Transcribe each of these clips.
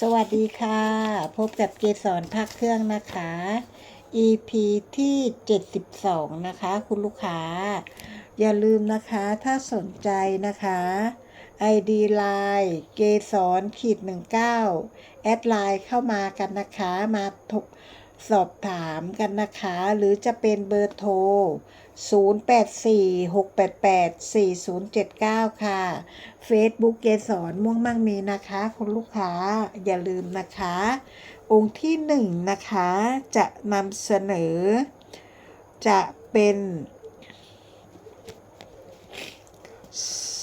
สวัสดีค่ะ พบกับเกสรภาคเครื่องนะคะ EP ที่ 72 นะคะ คุณลูกค้า อย่าลืมนะคะถ้าสนใจนะคะ ID Line เกสรขีด19แอดไลน์เข้ามากันนะคะ มาถก สอบถามกันนะคะ หรือจะเป็นเบอร์โทร 0846884079 ค่ะ Facebook เกสรม่วงมั่งมีนะคะ คุณลูกค้าอย่าลืมนะคะ องค์ที่หนึ่งนะคะ จะนำเสนอ จะเป็น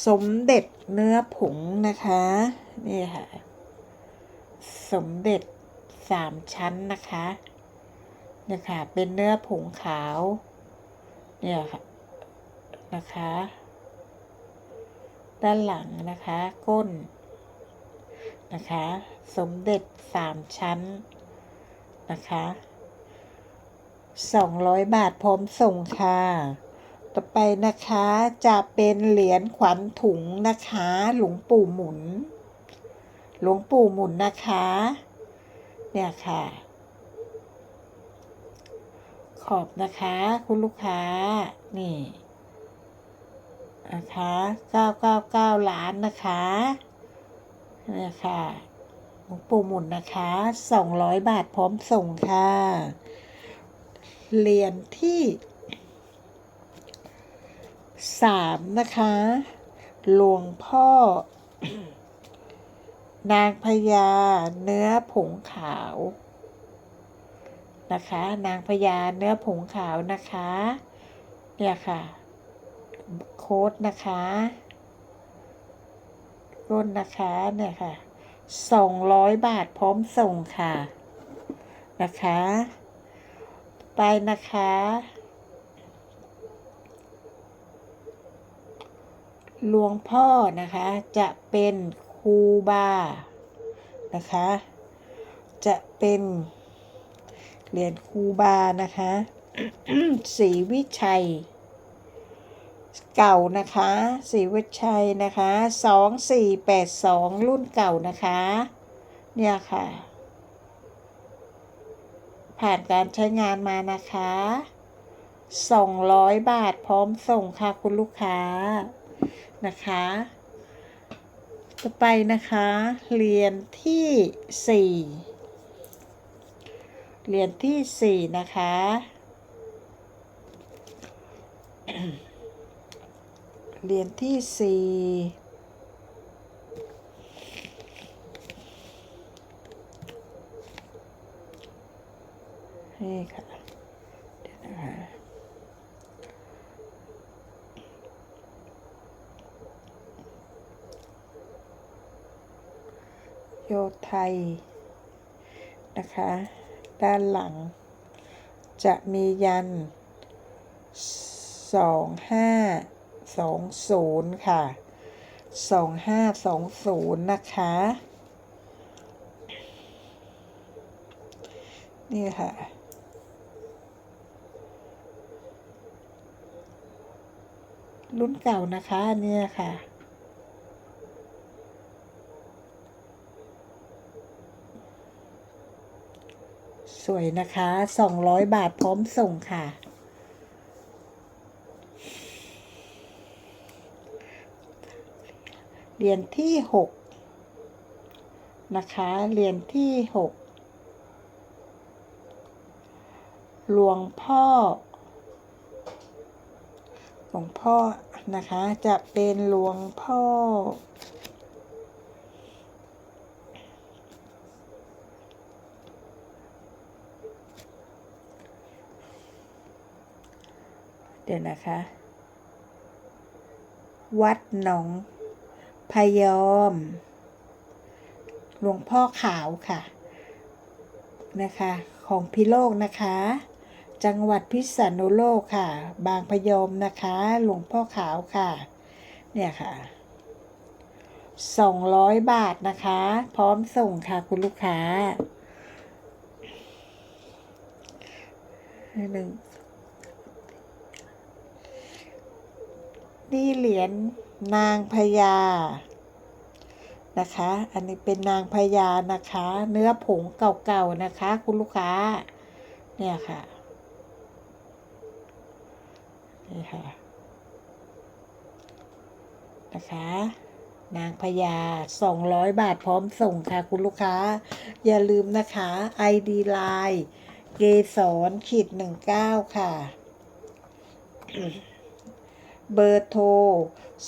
สมเด็จเนื้อผงนะคะ นี่ค่ะ สมเด็จสามชั้นนะคะ เนี่ยค่ะ เป็นเนื้อผงขาว เนี่ยค่ะนะคะ ด้านหลังนะคะ ก้นนะคะ สมเด็จสามชั้นนะคะสองร้อยบาทพร้อมส่งค่ะ ต่อไปนะคะจะเป็นเหรียญขวัญถุงนะคะ หลวงปู่หมุน หลวงปู่หมุนนะคะ เนี่ยค่ะ อบนะคะ คุณลูกค้า นี่นะคะ999ล้านนะคะนี่ค่ะหลวงปู่หมุนนะคะ200บาทพร้อมส่งค่ะ เหรียญที่3นะคะ หลวงพ่อ นางพญาเนื้อผงขาว นะคะ นางพญาเนื้อผงขาวนะคะ เนี่ยค่ะ โค้ดนะคะก้นนะคะเนี่ยค่ะสองร้อยบาทพร้อมส่งค่ะนะคะ ไปนะคะ หลวงพ่อนะคะ จะเป็นครูบานะคะ จะเป็น เหรียญครูบานะคะสีวิชัย เก่านะคะสีวิชัยนะคะสองสี่แปดสองรุ่นเก่านะคะ เนี่ยค่ะ ผ่านการใช้งานมานะคะสองร้อยบาทพร้อมส่งค่ะคุณลูกค้านะคะต่อไปนะคะเหรียญที่สี่ เหรียญที่สี่นะคะเหรียญที่สี่นี่ค่ะเดี๋ยวนะคะโยไทยนะคะ ด้านหลัง จะมียันสองห้าสองศูนย์ค่ะสองห้าสองศูนย์นะคะ นี่ค่ะรุ่นเก่านะคะเนี่ยค่ะ สวยนะคะ 200 บาทพร้อมส่งค่ะ เรียญที่หกนะคะ เรียญที่หกหลวงพ่อ หลวงพ่อนะคะ จะเป็นหลวงพ่อ ดี๋ยวนะคะ วัดหนองพยอม หลวงพ่อขาวค่ะ นะคะ ของพิโลกนะคะ จังหวัดพิษณุโลกค่ะ บางพยอมนะคะ หลวงพ่อขาวค่ะ เนี่ยค่ะ200 บาทนะคะ พร้อมส่งค่ะคุณลูกค้าหนึ่ง นี่เหรียญนางพญานะคะ อันนี้เป็นนางพญานะคะ เนื้อผงเก่าๆนะคะ คุณลูกค้า เนี่ยค่ะ นี่ค่ะ นะคะ นางพญา200 บาทพร้อมส่งค่ะ คุณลูกค้า อย่าลืมนะคะ ID Line เกสรขีด19ค่ะ เบอร์โทร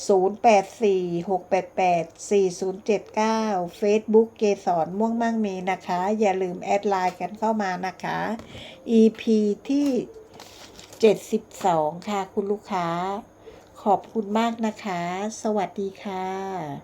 0846884079 Facebook เกสรม่วงมั่งมีนะคะ อย่าลืมแอดไลน์กันเข้ามานะคะ EP ที่ 72 ค่ะคุณลูกค้า ขอบคุณมากนะคะ สวัสดีค่ะ